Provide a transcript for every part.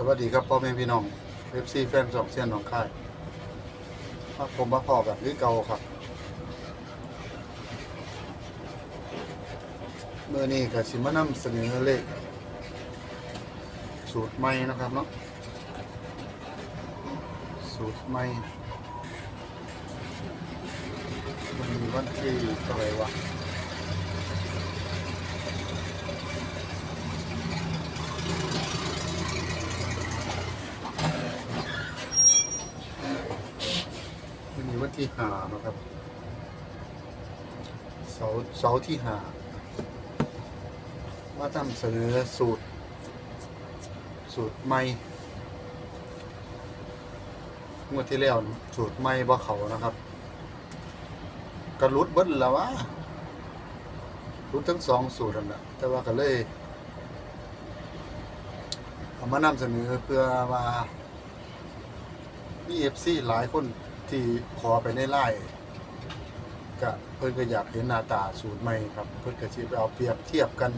สวัสดีครับพ่อแม่พี่น้องเอฟซีแฟนสองเซียนหนองคายมาผมมาพอแบบคือเก่าครับเมื่อนี้ก็สิมานำเสนอเลข สูตรใหม่นะครับเนาะสูตรใหม่วันนี้วันที่เท่าไหร่วะ วันนี้วันที่หานะครับ เสาเสาที่หาว่าทำเสนอสูตร สูตรใหม่งวดที่แล้วสูตรใหม่บ่เขานะครับ กระลุดเบิ้ลแล้ววะรุดทั้งสองสูตรนั่นแหละแต่ว่าก็เลยเอามานำเสนอเพื่อว่ามีเอฟซีหลายคน ที่ขอไปในไล่ก็เพิ่นก็อยากเห็นหน้าตาสูตรใหม่ครับ เพิ่นก็สิไปเอาเปรียบเทียบกัน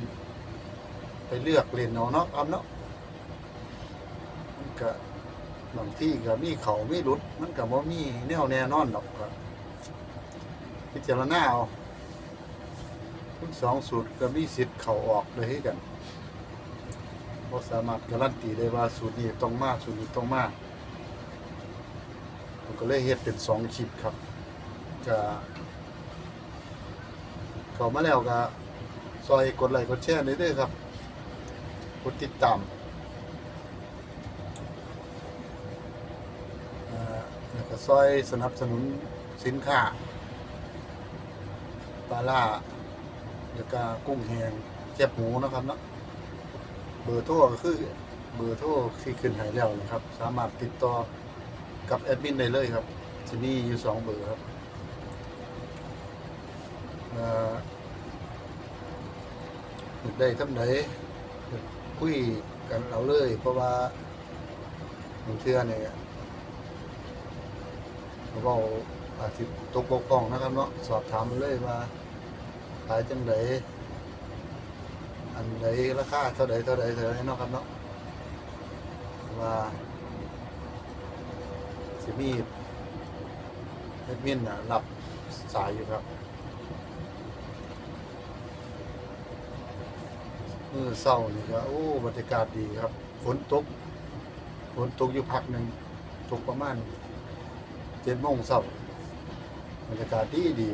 ไปเลือกเล่นเอาเนาะเอาเนาะมันก็บางที่ก็มีเขามีรุด มันก็บ่มีแนวแน่นอนหรอกก็พิจารณาเอาทั้งสองสูตรก็มีสิทธิ์เขาออกเลยคือกันบ่สามารถการันตีได้ว่าสูตรนี้ต้องมาสูตรนี้ต้องมาผม ก็เลยเฮ็ดเป็นสองคลิปครับจะเข้ามาแล้วก็ซอยกดไลค์กดแชร์เด้อครับกดติดตามเอ่อแล้วก็ซอยสนับสนุนสินค้าปลาล่าแล้วก็กุ้งแหงแคบหมูนะครับเนาะเบอร์โทรก็คือเบอร์โทรที่ขึ้นให้แล้วนะครับ สามารถติดต่อ กับแอดมินได้เลยครับที่นี่อยู่สองเบอร์ครับเอ่ออยากได้ทำไหนคุยกันเอาเลย เพราะว่าบางเทื่อเนี่ยเราอาจจะตกบกพร่องนะครับเนาะสอบถามมาเลยว่าขายจังไดอันไหนราคาเท่าใดเท่าใดเท่าใดเนาะครับเนาะว่า สิมีเอ็ดมินนะรับสายอยู่ครับมือเศร้านี่ก็โอ้บรรยากาศดีครับฝนตกฝนตกอยู่พักหนึ่งตกประมาณเจ็ดโมงเศร้าบรรยากาศดีดี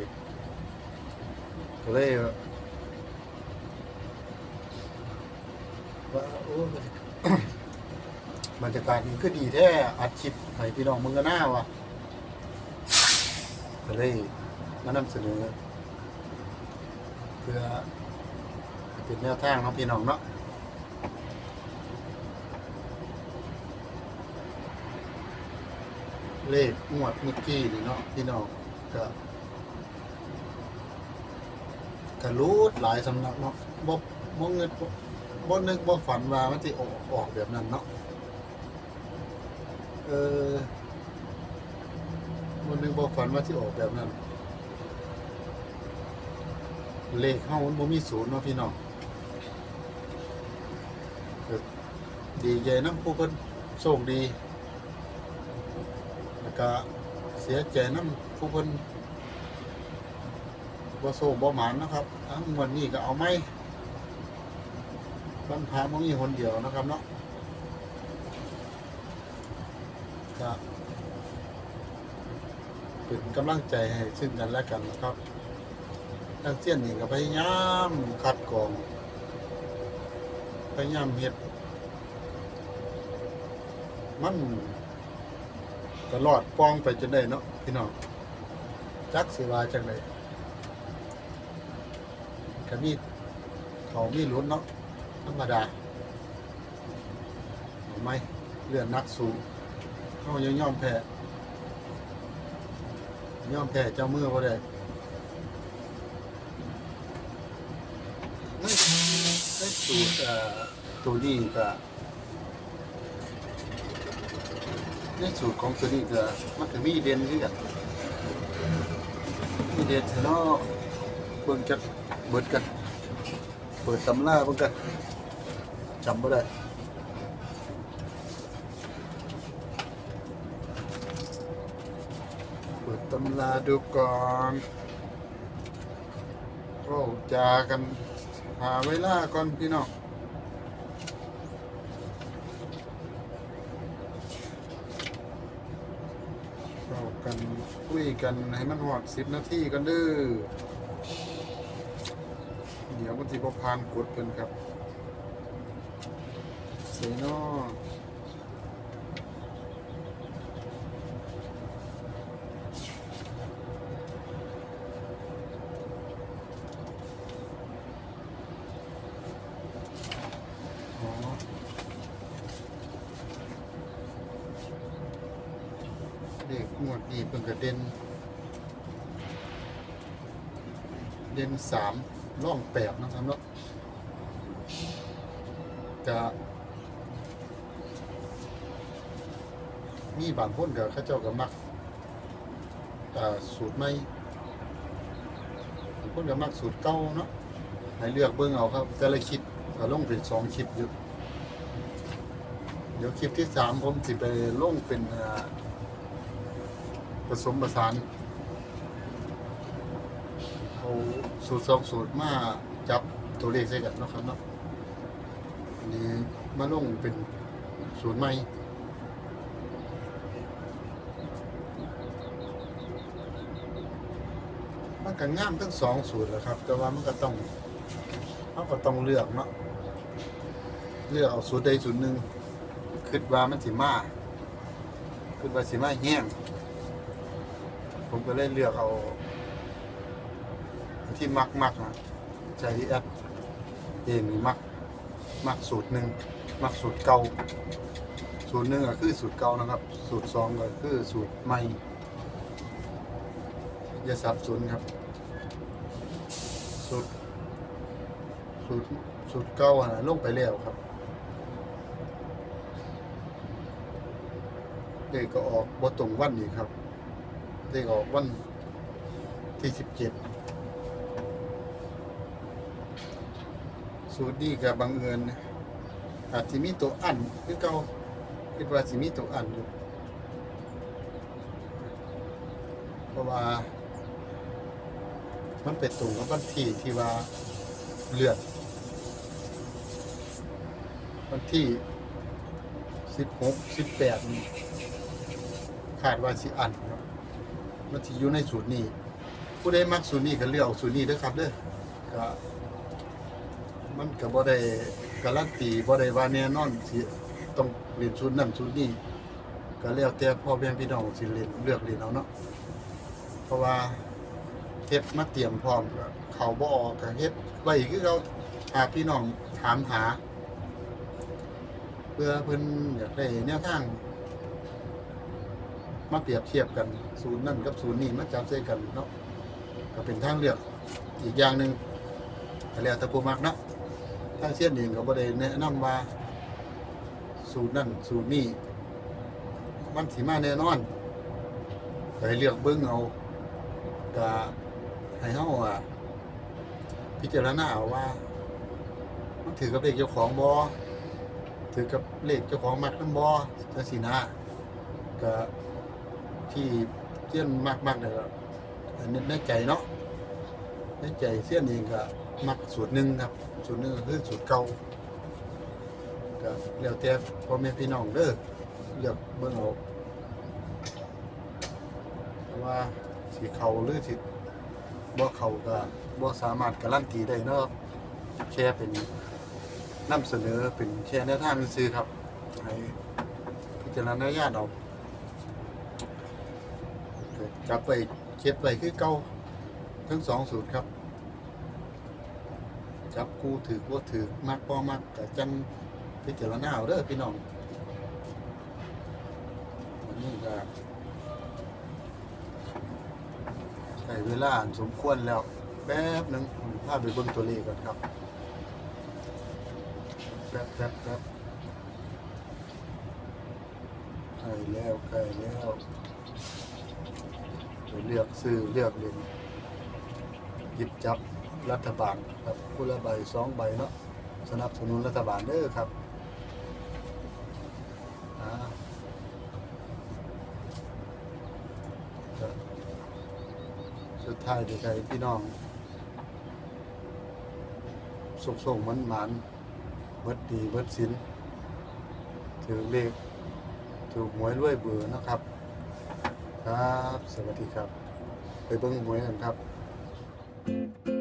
ก็เลยว่าโอ้ บรรยากาศมันก็ดีแท้อัดคลิปให้พี่น้องมึงก็น่าวะก็เลยมานำเสนอ เพื่อเป็นแนวทางเนาะพี่น้องเนาะเลขงวดเมื่อกี้นี่เนาะพี่น้องก็ก็รู้หลายสำนักเนาะบ่บ่เงินบ่บ่นึกบ่ฝันว่ามันสิออกออกแบบนั้นเนาะ เออมันนึงบอกฝันว่าที่ออกแบบนั้น เลขเฮามันบ่มีศูนย์เนาะพี่น้องดีใจนำผู้เพิ่นโชคดี แล้วก็เสียใจนำผู้เพิ่นบ่โชคบ่หมานนะครับทั้งวันนี้ก็เอาไหมปัญหาบ่มีคนเดียวนะครับเนาะ ก็เป็นกำลังใจให้ซึ่งกันและกันนะครับทั้งเสี้ยนนี่ก็พยายามคัดกรองพยายามเฮ็ด มันตลอดปองไปจนได้เนาะพี่น้องจักสิวาจังไดก็มีเขามีลุ้นเนาะธรรมดาเอาไหมเลื่อนนักสูง เขายังยอมแพ้ยอมแพ้เจ้ามือบ่ได้ในในสูตรเอ่อตัวนี้ก็ในสูตรของตัวนี้ก็มันก็มีเด่นคือกันมีเด่นเนาะเบิ่งจักเบิดกัน เปิดตำราเบิ่งกันจำบ่ได้ ตำราดูก่อนโอ้จากันหาเวลาก่อนพี่น้องเรากันคุยกันให้มันหอดสิบนาทีกันเด้อเดี๋ยวมันสิบพานกดเพิ่นครับเซโนอ๋อ เด็กงวดนี้เพิ่งกระเด็น เด่นสามร่องแปดนะครับเนาะจะมีบางคนกับข้าเจ้าก็มักอ่สูตรใหม่บางคนก็มักสูตรเก่าเนาะให้เลือกเบิ่งเอาครับ แต่ละคลิปก็ลงเป็นสองคลิปอยู่เดี๋ยวคลิปที่สามผมสิไปลงเป็นอ่า ผสมผสานเอาสูตรสองสูตรมาจับตัวเลขใส่กันเนาะครับเนาะอันนี้มาลงเป็นสูตรใหม่มันก็งามทั้งสองสูตรแหละครับ แต่ว่ามันก็ต้องเราก็ต้องเลือกเนาะเลือกเอาสูตรใดสูตรหนึ่งคิดว่ามันสิมาคิดว่าสิมาแห้ง ผมก็เลยเลือกเอาที่มักมักนะใจแอดเองนี่มักมักสูตรหนึ่งมักสูตรเก่าสูตรหนึ่งก็คือสูตรเก่านะครับ สูตรสองก็คือสูตรใหม่อย่าสับสนครับ สูตรสูตรสูตรเก่าอะนะลงไปแล้วครับเด็กก็ออกบ่ตรงวันอีกครับ เด็กออกวันที่สิบเจ็ดสูตรนี้กับบังเอิญอาจจะมีตัวอันคือเก่าคิดว่าสิมีตัวอันอยู่เพราะว่า มันเป็นตรงกับวันที่ที่ว่าเลือดวันที่สิบหกสิบแปดคาดว่าสิอันครับ มันที่อยู่ในสูตรนี้ ผู้ใดมักสูตรนี้ก็เลือกเอาสูตรนี้ด้อครับเด้อก็มันก็บ่ได้การันตีบ่ได้ว่าแน่นอนสิต้องเรียนสูตรนั้นสูตรนี้ก็แล้วแต่พ่อแม่พี่น้องสิเรียนเลือกเรียนเอาเนาะเพราะว่าเฮ็ดมาเตรียมพร้อมเขาบ่ออกก็เฮ็ดไว้คือเราหาพี่น้องถามหา เพื่อเพิ่นอยากได้แนวทาง มาเปรียบเทียบกันศูนย์นั่นกับศูนย์นี้มาจับใส่กันเนาะก็เป็นทางเลือกอีกอย่างหนึ่งแล้วแต่ผู้มักเนาะทางเช่นเองก็บ่ได้แนะนำว่าศูนย์นั่นศูนย์นี้มันสิมาแน่นอนก็ให้เลือกเบิ่งเอาก็ให้เฮาอะพิจารณาเอาว่า มันถือกับเลขเจ้าของบ่ถือกับเลขเจ้าของมักนำบ่จังซี่นะก็ ที่เสี้ยนมากๆเนี่ยก็อันนี้ในใจเนาะในใจเสี้ยนเองก็มักสูตรหนึ่งครับ สูตรหนึ่งคือสูตรเก่าก็แล้วแต่พ่อแม่พี่น้องเด้อเลือกเบิ่งเอาว่าสิเขาหรือสิบ่เขาก็บ่สามารถการันตีได้เนาะแค่เป็นนำเสนอเป็นแค่แนวทางซื่อครับให้พิจารณาญาณเอา ก็จับไปเช็ดไปคือเก่าทั้งสองสูตรครับ จับกูถือว่าถือมักบ่มักก็จังพิจารณาเอาเด้อพี่น้องอันนี้ก็ใช้เวลาสมควรแล้ว แป๊บหนึ่งผมพไปบิ่งตัวเลขก่อนครับแป๊บแป๊บแป๊บใกล้แล้วใกล้แล้ว เลือกซื้อเลือกเล่นหยิบจับรัฐบาลครับคุณละใบสองใบเนาะสนับสนุนรัฐบาลเด้อครับสุดท้ายดีใจพี่น้อง สุกส่มันหมานเวิดดีเวิดสินถือเลขถูกหวยรวยเบื่อนะครับ ครับ สวัสดีครับ ไปเบิ้งหวยกันครับ